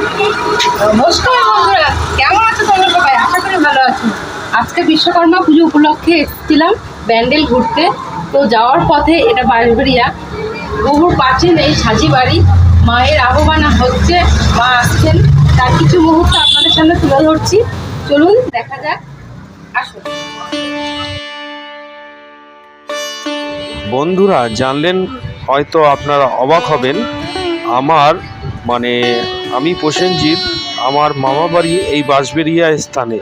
নমস্কার বন্ধুরা, কেমন আছো তোমরা সবাই? আশা করি ভালো আছো। আজকে বিশ্বকর্মা পুজো উপলক্ষে এসেছিলাম ব্যান্ডেল ঘুরতে। তো যাওয়ার পথে এটা বাঁশবেড়িয়া। বহু প্রাচীন এই সাজি বাড়ি মায়ের আহ্বান হচ্ছে, মা আসছেন। তার কিছু মুহূর্ত আপনাদের সামনে তুলে ধরছি। চলুন, দেখা যাক। আসুন। বন্ধুরা, জানলেন হয়তো আপনারা অবাক হবেন আমার মানে আমি প্রসেনজিৎ, আমার মামা বাড়ি এই বাঁশবেরিয়া স্থানে।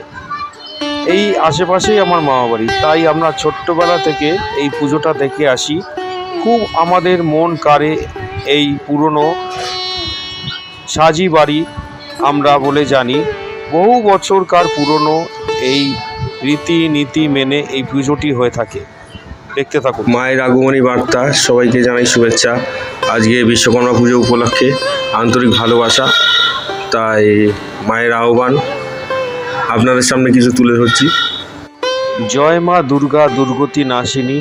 এই আশেপাশেই আমার মামা বাড়ি। তাই আমরা ছোট্টবেলা থেকে এই পুজোটা দেখে আসি। খুব আমাদের মন কাড়ে এই পুরনো সাজি বাড়ি আমরা বলে জানি। বহু বছরকার পুরনো এই রীতি নীতি মেনে এই পুজোটি হয়ে থাকে। দেখতে থাকুন। মায়ের আগমনী বার্তা সবাইকে জানাই শুভেচ্ছা। আজকে বিশ্বকর্মা পুজো উপলক্ষে আন্তরিক ভালোবাসা তাই মায়ের আহ্বান আপনাদের সামনে কিছু তুলে ধরছি। জয় মা দুর্গা দুর্গতি নাশিনী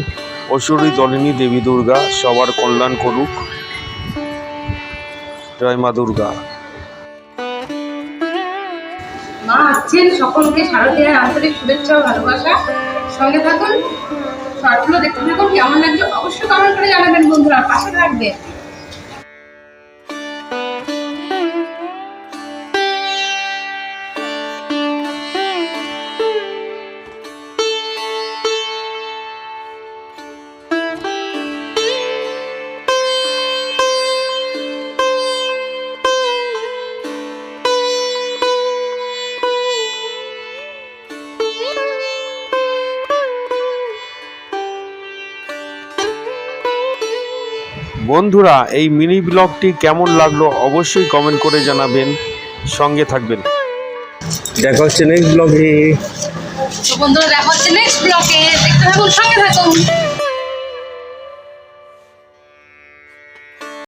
অসুরী দলিনী দেবী দুর্গা সবার কল্যাণ করুক। জয় মা দুর্গা। মা আসছেন সকলকে শারদীয়ার আন্তরিক শুভেচ্ছা ও ভালোবাসা। সঙ্গে থাকুন। শর্টগুলো দেখতে থাকুন। কেমন লাগছে অবশ্যই কমেন্ট করে জানাবেন বন্ধুরা। পাশে থাকবে বন্ধুরা এই মিনি ব্লগটি কেমন লাগল অবশ্যই কমেন্ট করে জানাবেন। সঙ্গে থাকবেন। দেখা হচ্ছে নেক্সট ব্লগে তো বন্ধুরা দেখা হচ্ছে নেক্সট ব্লগে দেখতে থাকুন সঙ্গে থাকুন।